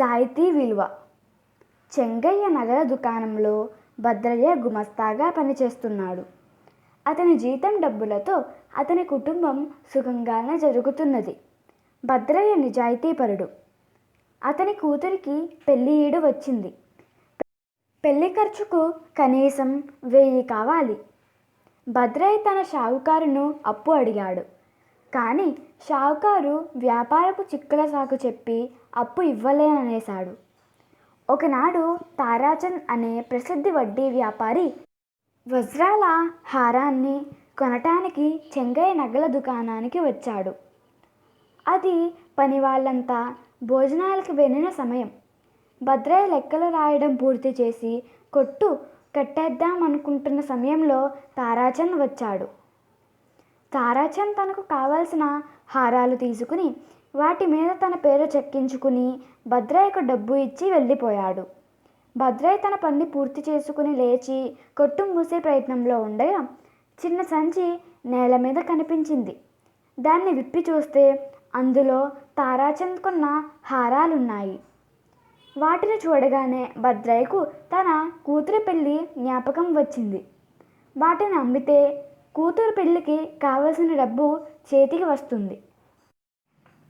నిజాయితీ విలువ. చెంగయ్య నగల దుకాణంలో భద్రయ్య గుమస్తాగా పనిచేస్తున్నాడు. అతని జీతం డబ్బులతో అతని కుటుంబం సుఖంగానే జరుగుతున్నది. భద్రయ్య నిజాయితీపరుడు. అతని కూతురికి పెళ్ళి ఈడు వచ్చింది. పెళ్ళి ఖర్చుకు కనీసం వెయ్యి కావాలి. భద్రయ్య తన షావుకారును అప్పు అడిగాడు. కానీ షావుకారు వ్యాపారపు చిక్కుల సాకు చెప్పి అప్పు ఇవ్వలేననేశాడు. ఒకనాడు తారాచంద్ అనే ప్రసిద్ధి వడ్డీ వ్యాపారి వజ్రాల హారాన్ని కొనటానికి చెంగయ్య నగల దుకాణానికి వచ్చాడు. అది పని వాళ్ళంతా భోజనాలకు వెళ్ళిన సమయం. భద్రయ్య లెక్కలు రాయడం పూర్తి చేసి కొట్టు కట్టేద్దాం అనుకుంటున్న సమయంలో తారాచంద్ వచ్చాడు. తారాచంద్ తనకు కావలసిన హారాలు తీసుకుని వాటి మీద తన పేరు చెక్కించుకుని భద్రయ్యకు డబ్బు ఇచ్చి వెళ్ళిపోయాడు. భద్రయ్య తన పని పూర్తి చేసుకుని లేచి కొట్టు మూసే ప్రయత్నంలో ఉండగా చిన్న సంచి నేల మీద కనిపించింది. దాన్ని విప్పి చూస్తే అందులో తారాచంద్ కొన్న హారాలున్నాయి. వాటిని చూడగానే భద్రయ్యకు తన కూతురి పెళ్ళి జ్ఞాపకం వచ్చింది. వాటిని అమ్మితే కూతురు పెళ్ళికి కావలసిన డబ్బు చేతికి వస్తుంది.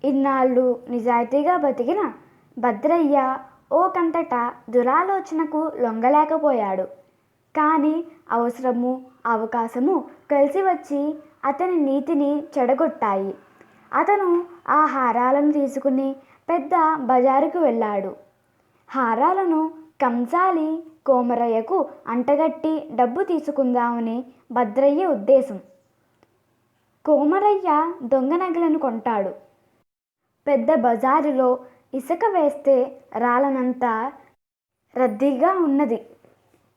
ఇన్నాళ్ళు నిజాయితీగా బతికిన భద్రయ్య ఓ కంతట దురాలోచనకు లొంగలేకపోయాడు. కానీ అవసరము అవకాశము కలిసి వచ్చి అతని నీతిని చెడగొట్టాయి. అతను ఆ హారాలను తీసుకుని పెద్ద బజారుకు వెళ్ళాడు. హారాలను కంసాలి కోమరయ్యకు అంటగట్టి డబ్బు తీసుకుందామని భద్రయ్య ఉద్దేశం. కోమరయ్య దొంగ నగలను కొంటాడు. పెద్ద బజారులో ఇసుక వేస్తే రాలనంత రద్దీగా ఉన్నది.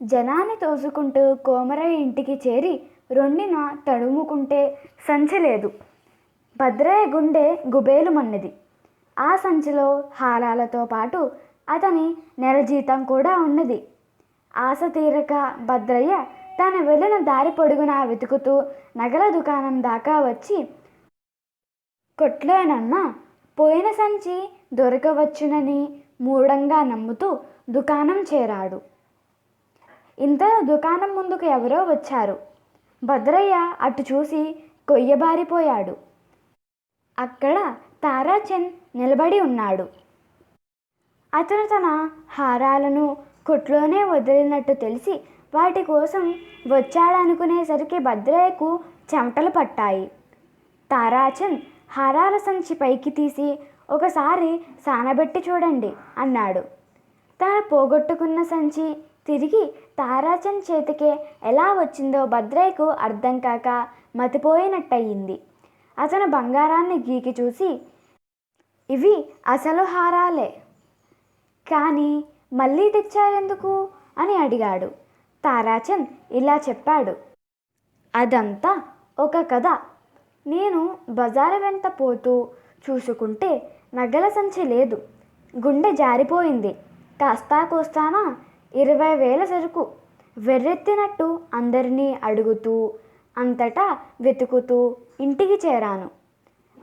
జనాన్ని తోసుకుంటూ కోమరయ్య ఇంటికి చేరి రొండిన తడుముకుంటే సంచి లేదు. భద్రయ్య గుండె గుబేలుమన్నది ఆ సంచిలో హారాలతో పాటు అతని నెల జీతం కూడా ఉన్నది. ఆశ తీరక భద్రయ్య తాను వెళ్ళిన దారి పొడుగునా వెతుకుతూ నగల దుకాణం దాకా వచ్చి కొట్లోనన్నా పోయిన సంచి దొరకవచ్చునని మూఢంగా నమ్ముతూ దుకాణం చేరాడు. ఇంతలో దుకాణం ముందుకు ఎవరో వచ్చారు. భద్రయ్య అటు చూసి కొయ్యబారిపోయాడు. అక్కడ తారాచంద్ నిలబడి ఉన్నాడు. అతను తన హారాలను కొట్లోనే వదిలినట్టు తెలిసి వాటి కోసం వచ్చాడనుకునేసరికి భద్రయ్యకు చెమటలు పట్టాయి. తారాచంద్ హారాల సంచి పైకి తీసి ఒకసారి సానబెట్టి చూడండి అన్నాడు. తను పోగొట్టుకున్న సంచి తిరిగి తారాచంద్ చేతికే ఎలా వచ్చిందో భద్రయ్యకు అర్థం కాక మతిపోయినట్టయింది. అతను బంగారాన్ని గీకి చూసి ఇవి అసలు హారాలే. కానీ మళ్ళీ తెచ్చారెందుకు? అని అడిగాడు. తారాచంద్ ఇలా చెప్పాడు. అదంతా ఒక కథ. నేను బజారు వెంట పోతూ చూసుకుంటే నగల సంచి లేదు. గుండె జారిపోయింది. కాస్తా కోస్తానా? ఇరవై వేల సరుకు. వెర్రెత్తినట్టు అందరినీ అడుగుతూ అంతటా వెతుకుతూ ఇంటికి చేరాను.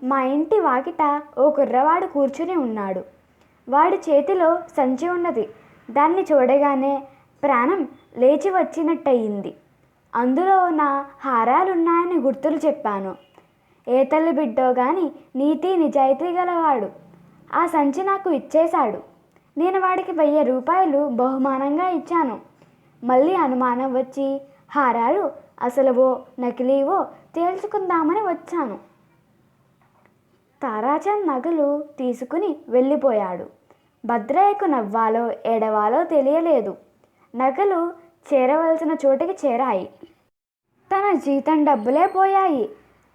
మా ఇంటి వాకిట ఓ కుర్రవాడు కూర్చుని ఉన్నాడు. వాడి చేతిలో సంచి ఉన్నది. దాన్ని చూడగానే ప్రాణం లేచి వచ్చినట్టయింది. అందులో నా హారాలున్నాయని గుర్తులు చెప్పాను. ఏ తల్లి బిడ్డో గాని నీతి నిజాయితీ గలవాడు. ఆ సంచి నాకు ఇచ్చేశాడు. నేను వాడికి వెయ్యి రూపాయలు బహుమానంగా ఇచ్చాను. మళ్ళీ అనుమానం వచ్చి హారాలు అసలువో నకిలీవో తేల్చుకుందామని వచ్చాను. తారాచంద్ నగలు తీసుకుని వెళ్ళిపోయాడు. భద్రయ్యకు నవ్వాలో ఏడవాలో తెలియలేదు. నగలు చేరవలసిన చోటికి చేరాయి. తన జీతం డబ్బులే పోయాయి.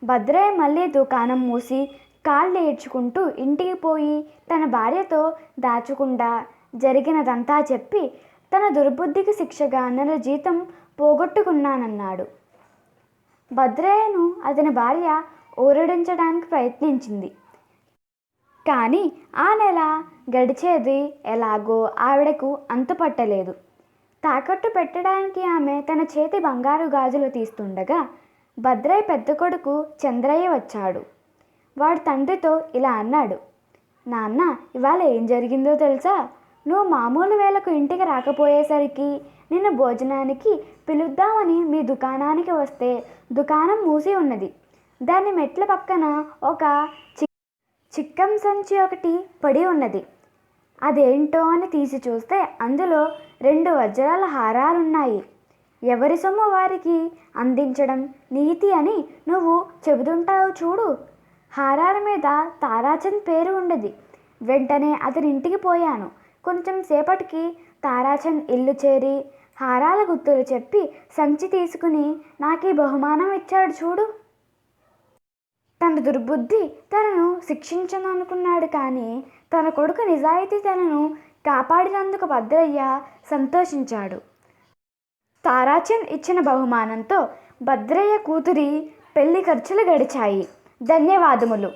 భద్రయ్య మళ్ళీ దుకాణం మూసి కాళ్ళు ఏడ్చుకుంటూ ఇంటికి పోయి తన భార్యతో దాచకుండా జరిగినదంతా చెప్పి తన దుర్బుద్ధికి శిక్షగా నెల జీతం పోగొట్టుకున్నానన్నాడు. భద్రయ్యను అతని భార్య ఊరడించడానికి ప్రయత్నించింది. కానీ ఆ నెల గడిచేది ఎలాగో ఆవిడకు అంతుపట్టలేదు. తాకట్టు పెట్టడానికి ఆమె తన చేతి బంగారు గాజులు తీస్తుండగా భద్రయ్య పెద్ద కొడుకు చంద్రయ్య వచ్చాడు. వాడు తండ్రితో ఇలా అన్నాడు నాన్న ఇవాళ ఏం జరిగిందో తెలుసా? నువ్వు మామూలు వేళకు ఇంటికి రాకపోయేసరికి నిన్ను భోజనానికి పిలుద్దామని మీ దుకాణానికి వస్తే దుకాణం మూసి ఉన్నది. దాని మెట్ల పక్కన ఒక చి చిక్కం సంచి ఒకటి పడి ఉన్నది. అదేంటో అని తీసి చూస్తే అందులో రెండు వజ్రాల హారాలున్నాయి. ఎవరి సొమ్ము వారికి అందించడం నీతి అని నువ్వు చెబుతుంటావు చూడు. హారాల మీద తారాచంద్ పేరు ఉండేది. వెంటనే అతని ఇంటికి పోయాను. కొంచెం సేపటికి తారాచంద్ ఇల్లు చేరి హారాల గుర్తులు చెప్పి సంచి తీసుకుని నాకు ఈ బహుమానం ఇచ్చాడు చూడు. తన దుర్బుద్ధి తనను శిక్షించననుకున్నాడు కానీ తన కొడుకు నిజాయితీ తనను కాపాడినందుకు భద్రయ్య సంతోషించాడు. తారాచంద్ ఇచ్చిన బహుమానంతో భద్రయ్య కూతురి పెళ్ళి ఖర్చులు గడిచాయి. ధన్యవాదములు.